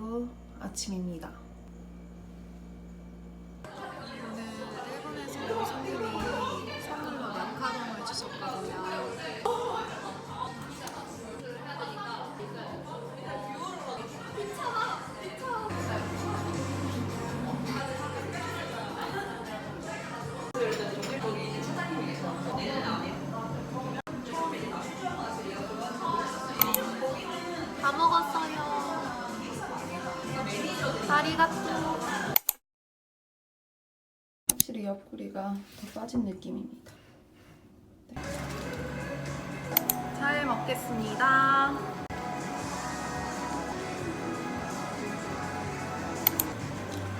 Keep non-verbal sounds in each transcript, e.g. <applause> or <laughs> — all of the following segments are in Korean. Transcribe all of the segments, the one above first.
후 아침입니다. 옆구리가 더 빠진 느낌입니다. 잘 먹겠습니다.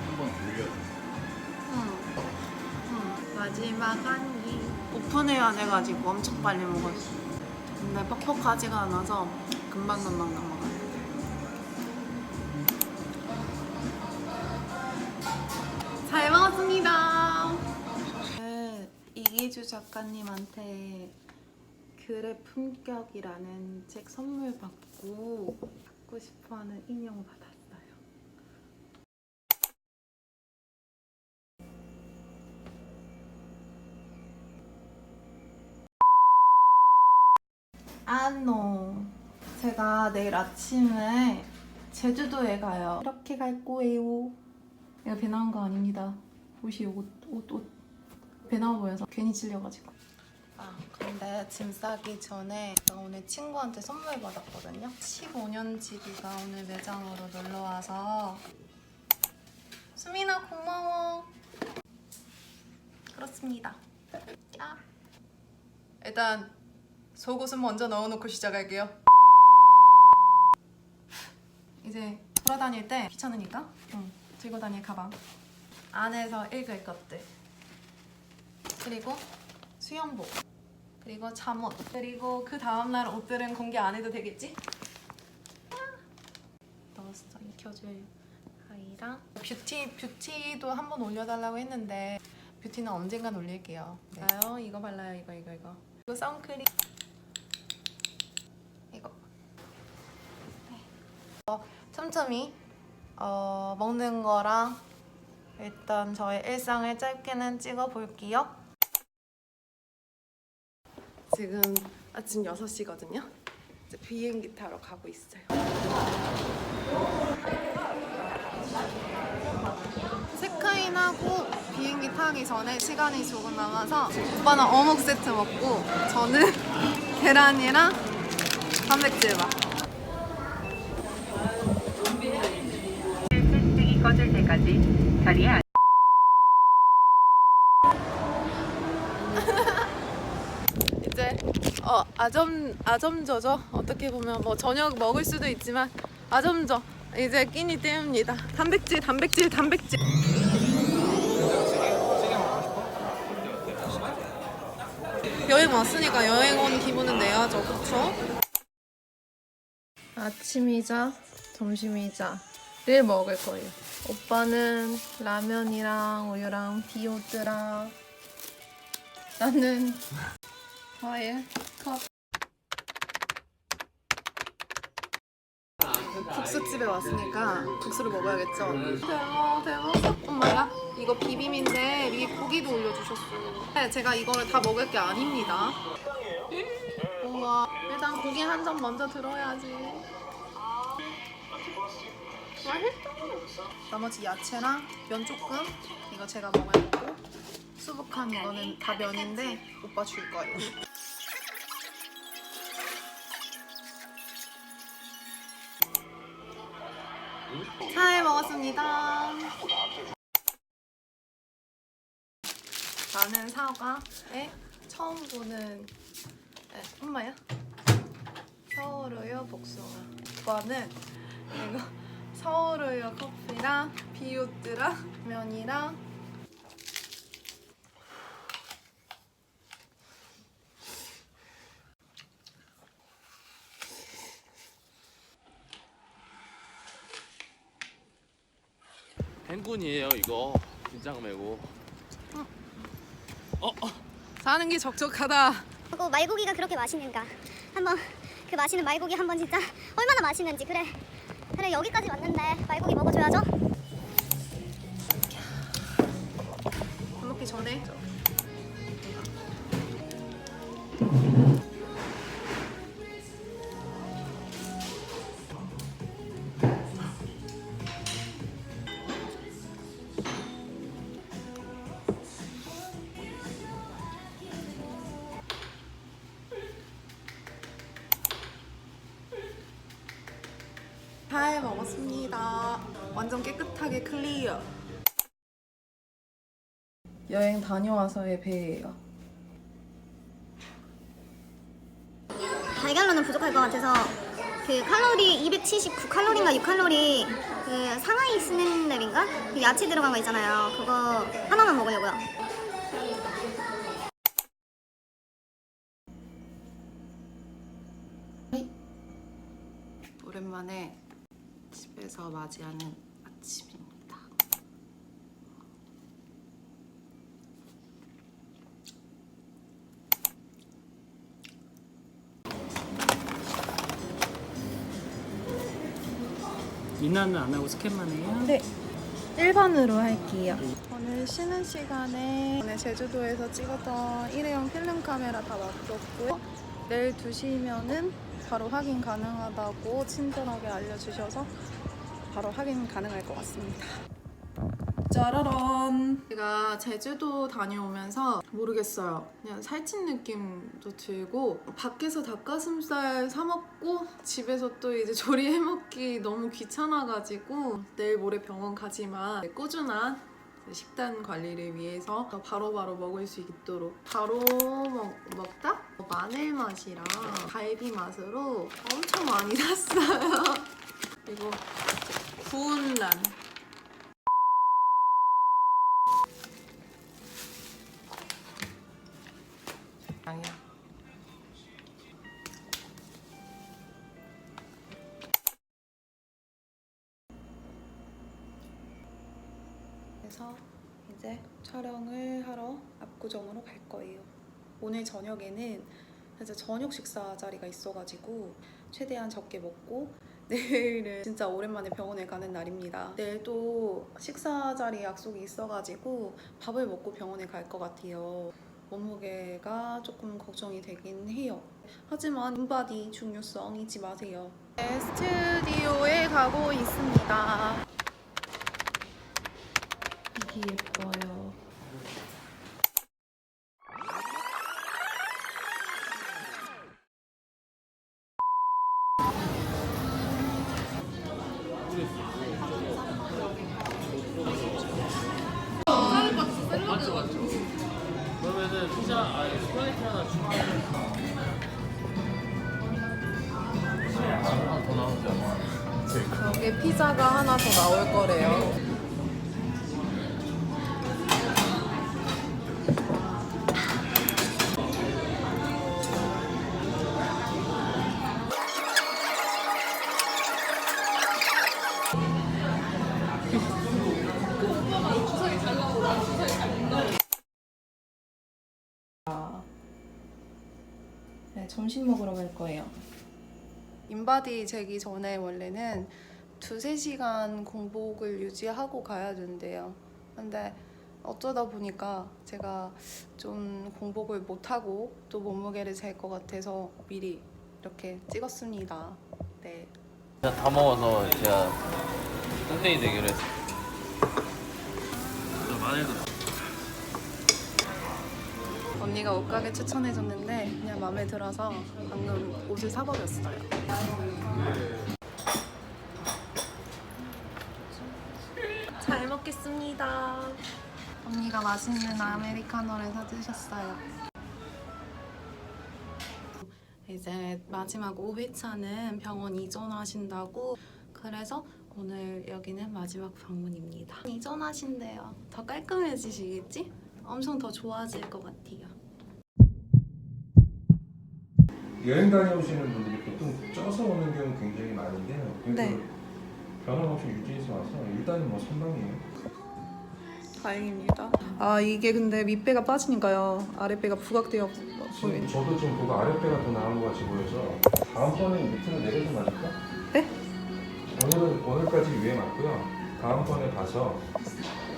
한번 돌려. 음, 마지막 한 입. 오픈해야 돼가지고 엄청 빨리 먹었어. 근데 퍽퍽하지가 않아서 금방금방 넘어 작가님한테 글의 품격이라는 책 선물 받고 갖고 싶어하는 인형 받았어요. 안노. 제가 내일 아침에 제주도에 가요. 이렇게 갈 거예요. 이거 배 나온 거 아닙니다. 옷이 옷, 옷, 옷. 배 나와 보여서 괜히 찔려가지고. 아, 근데 짐 싸기 전에 나 오늘 친구한테 선물 받았거든요. 15년 지기가 오늘 매장으로 놀러 와서 수민아 고마워. 그렇습니다. 야. 일단 속옷은 먼저 넣어놓고 시작할게요. 이제 돌아다닐 때 귀찮으니까 응, 들고 다닐 가방 안에서 읽을 것들 그리고 수영복 그리고 잠옷 그리고 그 다음날 옷들은 공개 안 해도 되겠지? 아! 넣었어 익혀줄 아이랑 뷰티 뷰티도 한번 올려달라고 했는데 뷰티는 언젠간 올릴게요. 네. 봐요 이거 발라요 이거 이거 이거 이거 선크림 이거 네. 어, 촘촘히 어, 먹는 거랑 일단 저의 일상을 짧게는 찍어 볼게요. 지금 아침 6시거든요. 이제 비행기 타러 가고 있어요. 체크인하고 비행기 타기 전에 시간이 조금 남아서 오빠는 어묵 세트 먹고 저는 <laughs> 계란이랑 단백질밥. 센스틱이 꺼질 때까지 자리에 앉 어 아점 아점저죠? 어떻게 보면 뭐 저녁 먹을 수도 있지만 아점저 이제 끼니 때웁니다. 단백질 단백질 단백질. 여행 왔으니까 여행 온 기분은 내야죠. 그쵸? 아침이자 점심이자를 먹을 거예요. 오빠는 라면이랑 우유랑 비오트랑 나는 과일 컵. 국수집에 왔으니까 국수를 먹어야겠죠? 대박 대박. 엄마야 이거 비빔인데 위에 고기도 올려주셨어. 네, 제가 이거를 다 먹을 게 아닙니다. 우와 일단 고기 한 점 먼저 들어야지. 맛있어 나머지 야채랑 면 조금 이거 제가 먹어야 되고. 수북한 이거는 다 면인데 오빠 줄 거예요. 잘 먹었습니다. 나는 사과에 처음 보는 에, 엄마야? 서울우유 복숭아. 오빠는 이거 <laughs> 서울우유 커피랑 비오트랑 면이랑 행군이에요 이거 긴장 매고. 사는 게 적적하다. 고 말고기가 그렇게 맛있는가 한번 그 맛있는 말고기 한번 진짜 얼마나 맛있는지 그래 그래 여기까지 왔는데 말고기 먹어줘야죠. 밥 먹기 전에 잘 먹었습니다. 완전 깨끗하게 클리어. 여행 다녀와서의 배예요. 달걀로는 부족할 것 같아서 그 칼로리 279 칼로리인가 6 칼로리 그 상하이 쓰는 랩인가 그 야채 들어간 거 있잖아요. 그거 하나만 먹으려고요. 오랜만에 집에서 맞이하는 아침입니다. 인화는 안 하고 스캔만 해요? 네. 일반으로 할게요. 오늘 쉬는 시간에 오늘 제주도에서 찍었던 일회용 필름 카메라 다 맡겼고요. 내일 2시면은 바로 확인 가능하다고 친절하게 알려주셔서 바로 확인 가능할 것 같습니다. 짜라란! 제가 제주도 다녀오면서 모르겠어요. 그냥 살찐 느낌도 들고 밖에서 닭가슴살 사 먹고 집에서 또 이제 조리해 먹기 너무 귀찮아가지고 내일 모레 병원 가지만 꾸준한 식단 관리를 위해서 더 바로 바로 먹을 수 있도록 바로 먹, 먹다 마늘 맛이랑 갈비 맛으로 엄청 많이 <laughs> 샀어요. 그리고 구운 란 아니야. 그래서 이제 촬영을 하러 압구정으로 갈 거예요. 오늘 저녁에는 이제 저녁 식사 자리가 있어가지고 최대한 적게 먹고 내일은 진짜 오랜만에 병원에 가는 날입니다. 내일 또 식사 자리 약속이 있어가지고 밥을 먹고 병원에 갈 것 같아요. 몸무게가 조금 걱정이 되긴 해요. 하지만 인바디 중요성 잊지 마세요. 네, 스튜디오에 가고 있습니다. 이게 예뻐요. 그러면은 피자 아니 스파게티 하나 추가해. 하나 더 나오지 않아? 피자가 하나 더 나올 거래요. 점심 먹으러 갈 거예요. 인바디 재기 전에 원래는 두세 시간 공복을 유지하고 가야 된대요. 근데 어쩌다 보니까 제가 좀 공복을 못하고 또 몸무게를 잴 것 같아서 미리 이렇게 찍었습니다. 네. 그냥 다 먹어서 제가 뚱땡이 되기로 했어. 마늘도 언니가 옷가게 추천해줬는데 그냥 마음에 들어서 방금 옷을 사버렸어요. 잘 먹겠습니다. 언니가 맛있는 아메리카노를 사주셨어요. 이제 마지막 5회차는 병원 이전하신다고 그래서 오늘 여기는 마지막 방문입니다. 이전하신대요. 더 깔끔해지시겠지? 엄청 더 좋아질 것 같아요. 여행 다녀오시는 분들이 보통 쪄서 오는 경우 굉장히 많은데요. 네. 변화 없이 유지해서 와서 일단은 뭐 선방이에요. 다행입니다. 아 이게 근데 윗배가 빠지니까요. 아랫배가 부각되어 지금 저도 좀 보고 아랫배가 더 나은 것 같이 보여서 다음번에 밑으로 내려서 맞을까? 네? 오늘은 오늘까지 유행 왔고요. 다음번에 가서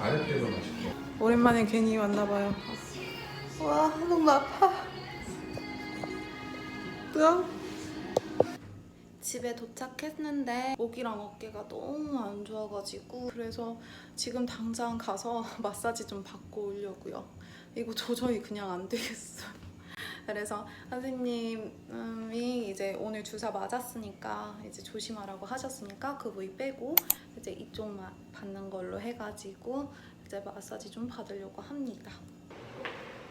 아랫대로 마실게요. 오랜만에 괜히 왔나 봐요. 와 너무 아파. 뭐야? 집에 도착했는데 목이랑 어깨가 너무 안 좋아가지고 그래서 지금 당장 가서 <laughs> 마사지 좀 받고 오려고요. 이거 도저히 그냥 안 되겠어요. <laughs> 그래서 선생님이 이제 오늘 주사 맞았으니까 이제 조심하라고 하셨으니까 그 부위 빼고 이제 이쪽만 받는 걸로 해가지고 이제 마사지 좀 받으려고 합니다.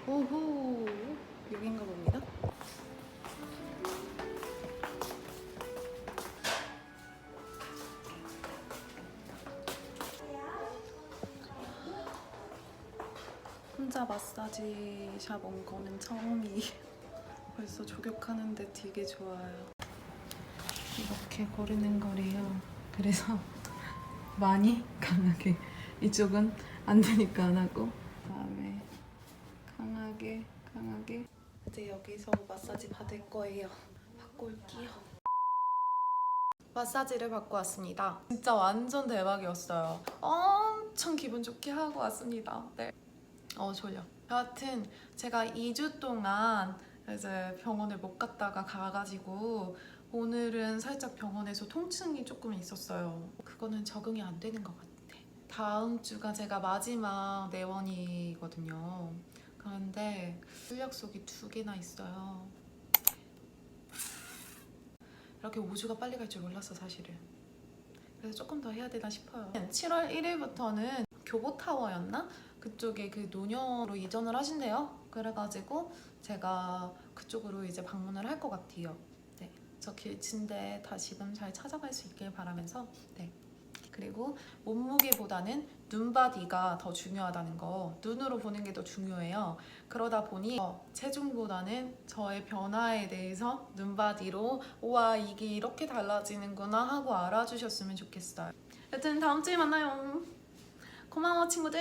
오호 여긴가 봅니다. 혼자 마사지 샵 온 거는 처음이 <laughs> 벌써 조격하는데 되게 좋아요. 이렇게 고르는 거래요. 그래서 <laughs> 많이 강하게 <laughs> 이쪽은 안 되니까 안 하고 그다음에 강하게 강하게 이제 여기서 마사지 받을 거예요. 받고 올게요. 마사지를 받고 왔습니다. 진짜 완전 대박이었어요. 엄청 기분 좋게 하고 왔습니다. 네. 어 졸려. 여하튼 제가 2주 동안 이제 병원을 못 갔다가 가가지고 오늘은 살짝 병원에서 통증이 조금 있었어요. 그거는 적응이 안 되는 것 같아. 다음 주가 제가 마지막 내원이거든요. 그런데 출력속이 두 개나 있어요. 이렇게 5주가 빨리 갈 줄 몰랐어 사실은. 그래서 조금 더 해야 되나 싶어요. 7월 1일부터는 교보타워였나? 그쪽에 그 노년으로 이전을 하신대요. 그래가지고 제가 그쪽으로 이제 방문을 할 것 같아요. 네, 저 길친데 다시금 잘 찾아갈 수 있길 바라면서 네. 그리고 몸무게보다는 눈바디가 더 중요하다는 거 눈으로 보는 게 더 중요해요 그러다 보니 어, 체중보다는 저의 변화에 대해서 눈바디로 우와 이게 이렇게 달라지는구나 하고 알아주셨으면 좋겠어요 여튼 다음 주에 만나요 고마워 친구들